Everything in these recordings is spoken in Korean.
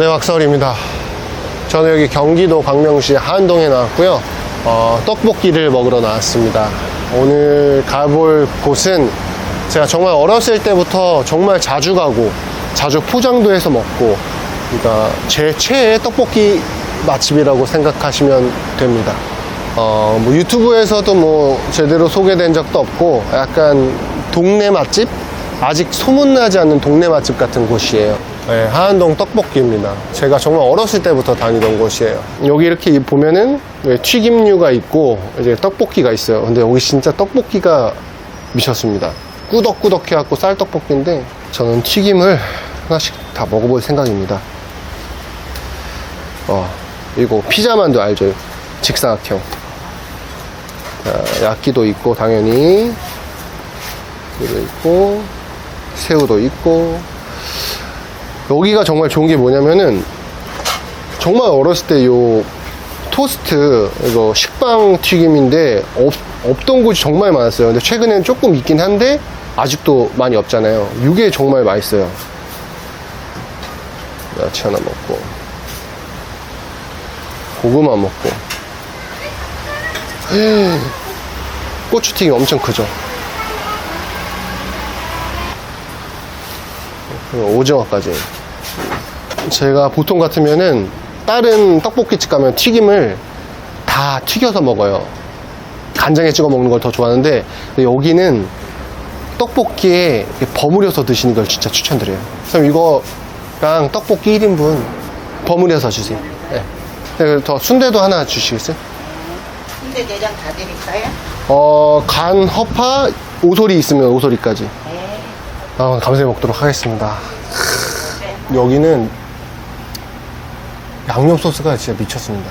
네, wak설입니다. 저는 여기 경기도 광명시 하안동에 나왔고요. 어, 떡볶이를 먹으러 나왔습니다. 오늘 가볼 곳은 제가 정말 어렸을 때부터 정말 자주 가고 자주 포장도 해서 먹고 그러니까 제 최애 떡볶이 맛집이라고 생각하시면 됩니다. 어, 뭐 유튜브에서도 뭐 제대로 소개된 적도 없고 약간 동네 맛집? 아직 소문나지 않는 동네 맛집 같은 곳이에요. 네, 하안동 떡볶이입니다. 제가 정말 어렸을 때부터 다니던 곳이에요. 여기 이렇게 보면은 네, 튀김류가 있고 이제 떡볶이가 있어요. 근데 여기 진짜 떡볶이가 미쳤습니다. 꾸덕꾸덕 해갖고 쌀떡볶이인데 저는 튀김을 하나씩 다 먹어볼 생각입니다. 어, 이거 피자만두 알죠? 직사각형. 자, 야끼도 있고 당연히 이거 있고 새우도 있고 여기가 정말 좋은 게 뭐냐면은 정말 어렸을 때 요 토스트 이거 식빵 튀김인데 없, 없던 곳이 정말 많았어요. 근데 최근에는 조금 있긴 한데 아직도 많이 없잖아요. 이게 정말 맛있어요. 야채 하나 먹고. 고구마 먹고. 고추튀김 엄청 크죠? 오징어까지. 제가 보통 같으면은 다른 떡볶이집 가면 튀김을 다 튀겨서 먹어요. 간장에 찍어 먹는 걸 더 좋아하는데 여기는 떡볶이에 버무려서 드시는 걸 진짜 추천드려요. 그럼 이거랑 떡볶이 1인분 버무려서 주세요. 네. 네, 더 순대도 하나 주시겠어요? 근데 내장 다 드릴까요? 어, 간, 허파, 오소리 있으면 오소리까지. 네. 아, 감사히 먹도록 하겠습니다. 크, 여기는 양념 소스가 진짜 미쳤습니다.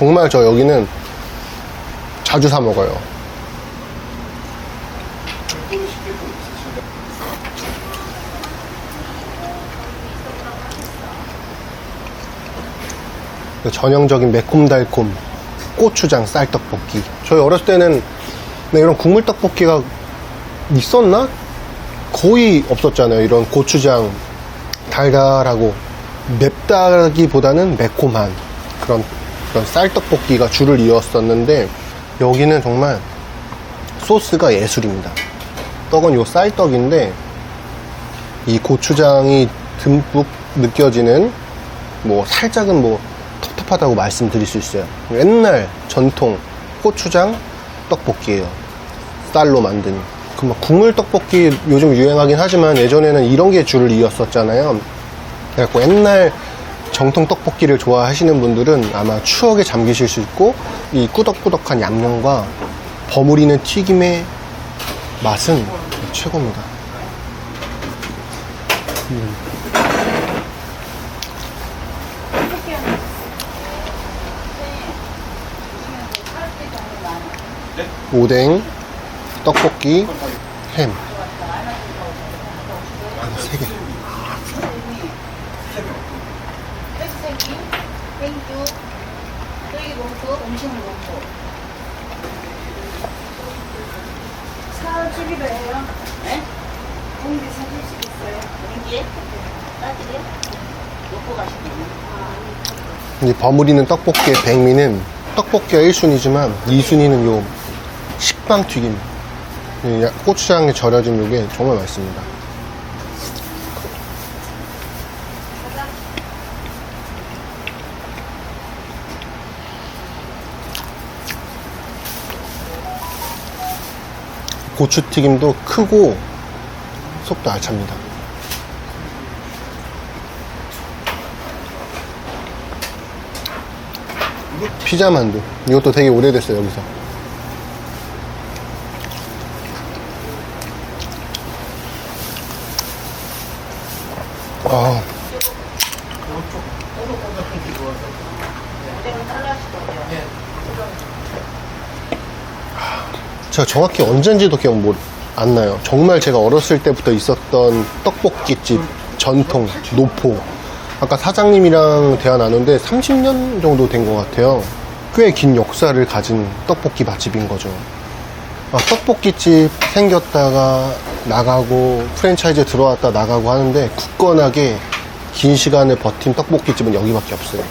정말 저 여기는 자주 사 먹어요. 전형적인 매콤달콤 고추장 쌀떡볶이. 저희 어렸을 때는 네, 이런 국물 떡볶이가 있었나? 거의 없었잖아요. 이런 고추장 달달하고 맵다기보다는 매콤한 그런 그런 쌀떡볶이가 줄을 이었었는데 여기는 정말 소스가 예술입니다. 떡은 요 쌀떡인데 이 고추장이 듬뿍 느껴지는 뭐 살짝은 뭐 텁텁하다고 말씀드릴 수 있어요. 옛날 전통 고추장 떡볶이에요. 쌀로 만든. 그막 국물 떡볶이 요즘 유행하긴 하지만 예전에는 이런 게 줄을 이었었잖아요. 그래갖고 옛날 정통 떡볶이를 좋아하시는 분들은 아마 추억에 잠기실 수 있고 이 꾸덕꾸덕한 양념과 버무리는 튀김의 맛은 최고입니다. 음. 오뎅, 떡볶이, 햄. 한세 개. 회수생김, 생주, 쫄기 봉투, 음식물 봉투. 사주기로 해요. 네? 공기 사주시겠어요? 공기에? 따뜻해? 놓고 가시면 이 버무리는 떡볶이의 백미는 떡볶이가 1순위지만 2순위는 요 식빵 튀김. 고추장에 절여진 요게 정말 맛있습니다. 고추 튀김도 크고 속도 알찹니다. 피자 만두. 이것도 되게 오래됐어요, 여기서. 정확히 언젠지도 기억 못, 안 나요. 정말 제가 어렸을 때부터 있었던 떡볶이집 전통 노포. 아까 사장님이랑 대화 나누는데 30년 정도 된 것 같아요. 꽤 긴 역사를 가진 떡볶이 맛집인 거죠. 아, 떡볶이집 생겼다가 나가고 프랜차이즈 들어왔다 나가고 하는데 굳건하게 긴 시간을 버틴 떡볶이집은 여기밖에 없어요.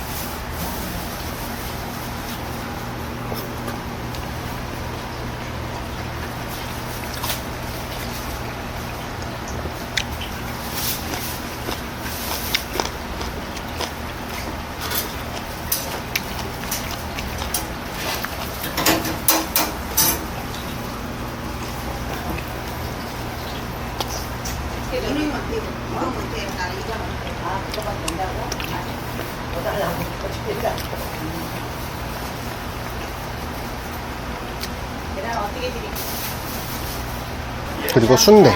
아, 그거만 된다고? 뭐 달라고? 계란 어떻게 드릴까요? 그리고 순대.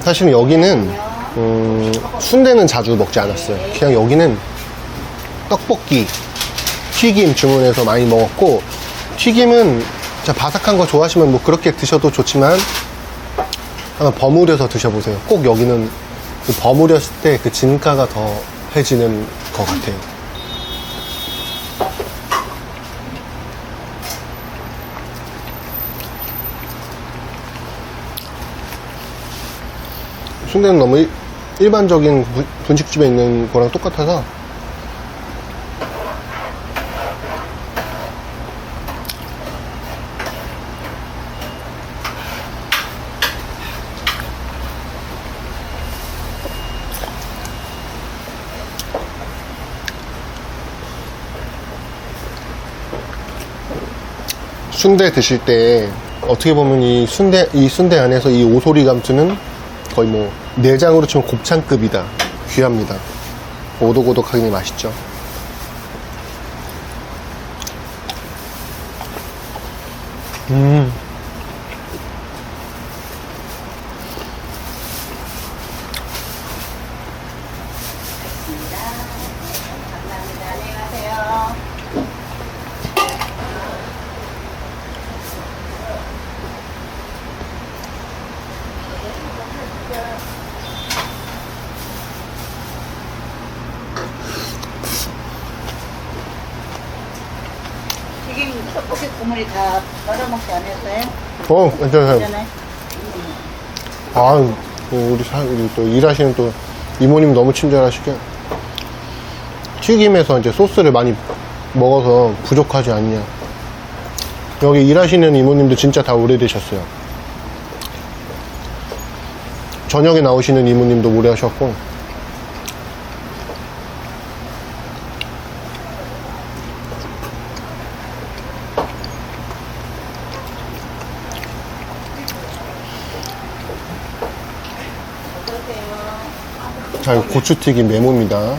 사실은 여기는 음, 순대는 자주 먹지 않았어요. 그냥 여기는 떡볶이, 튀김 주문해서 많이 먹었고 튀김은 바삭한 거 좋아하시면 뭐 그렇게 드셔도 좋지만 한번 버무려서 드셔보세요. 꼭 여기는 그 버무렸을 때 그 진가가 더 해지는 것 같아요. 순대는 너무 일, 일반적인 분- 분식집에 있는 거랑 똑같아서. 순대 드실 때 어떻게 보면 이 순대 이 순대 안에서 이 오소리 감투는 거의 뭐 내장으로 치면 곱창급이다 귀합니다 오독오독하니 맛있죠 음 감사합니다. 안녕하세요. 튀김 떡볶이 국물이 다 썰어먹지 않았어요? 어, 괜찮아요. 괜찮아요? 아, 우리 사, 우리 또 일하시는 또 이모님 너무 친절하시게 튀김에서 이제 소스를 많이 먹어서 부족하지 않냐. 여기 일하시는 이모님도 진짜 다 오래되셨어요. 저녁에 나오시는 이모님도 오래 하셨고. 자, 이거 고추튀김 메모입니다.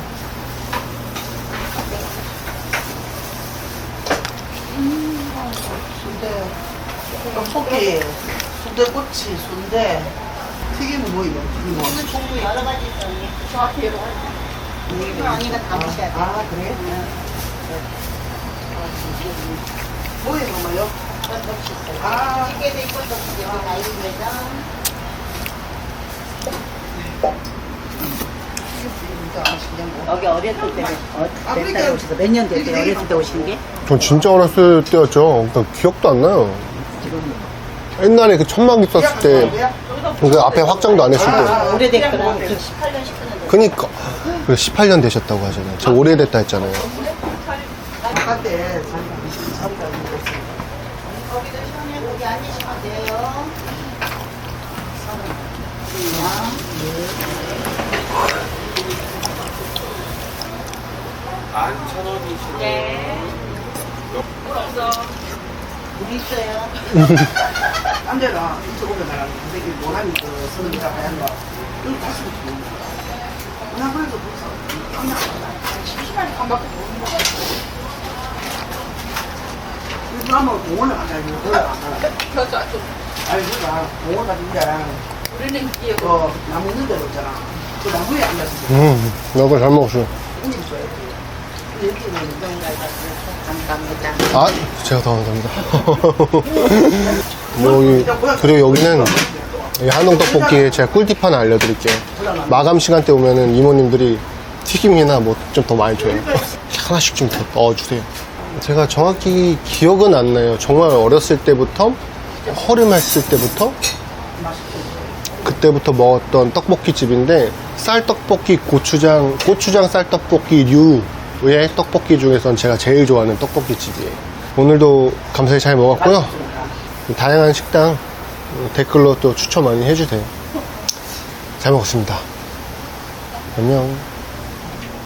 순대, 떡볶이, 순대꼬치, 순대, 튀김은 뭐 이거? 튀김 뭐? 종류 여러 가지 있어요. 저 앞에 이거 이거 언니가 다 드셔야 돼요. 아, 그래? 뭐 이거 뭐요? 아. 찌개도 있고 떡볶이 여기 다 있는 거죠. 진짜 맛있는 거. 여기 어렸을 때, 어, 아, 몇 살에 그러니까 오셔서 몇 년 됐어요? 어렸을 때 오신 게? 전 진짜 어렸을 때였죠. 그러니까 기억도 안 나요. 옛날에 그 천막 있었을 때, 그 앞에 확장도 안 했을 때. 아, 오래됐구나. 그냥 그뭐 18년, 19년 그니까. 그래, 18년 되셨다고 하잖아요. 저 오래됐다 했잖아요. 거기도 시원해. 거기 앉으시면 돼요. 네. 물 있어요. 앉아라. 이쪽 오면 나가. 근데 모나미 그 쓰는 데가 하얀 거. 이거 다시 붙이는 거. 그냥 그래서 붙어. 그냥 심심하게 한 바퀴 도는 거. 이거 하면 공원을 안 가요. 공원을 안 가요. 그렇죠. 좀 아니, 그니까 공원 가는데 우리는 이게 그 나무 있는 데로 있잖아. 그 나무에 앉아서 음, 너가 잘 먹었어요. 우리 있어요. 근데 여기는 감사합니다. 아, 제가 더 감사합니다. 여기, 그리고 여기는 이 한동 떡볶이에 제가 꿀팁 하나 알려드릴게요. 마감 시간 때 오면은 이모님들이 튀김이나 뭐 좀 더 많이 줘요. 하나씩 좀 더 넣어주세요. 제가 정확히 기억은 안 나요. 정말 어렸을 때부터 허름했을 때부터 그때부터 먹었던 떡볶이 집인데 쌀떡볶이 고추장 고추장 쌀떡볶이 류의 떡볶이 중에선 제가 제일 좋아하는 떡볶이 집이에요. 오늘도 감사히 잘 먹었고요. 다양한 식당 댓글로 또 추천 많이 해주세요. 잘 먹었습니다. 안녕.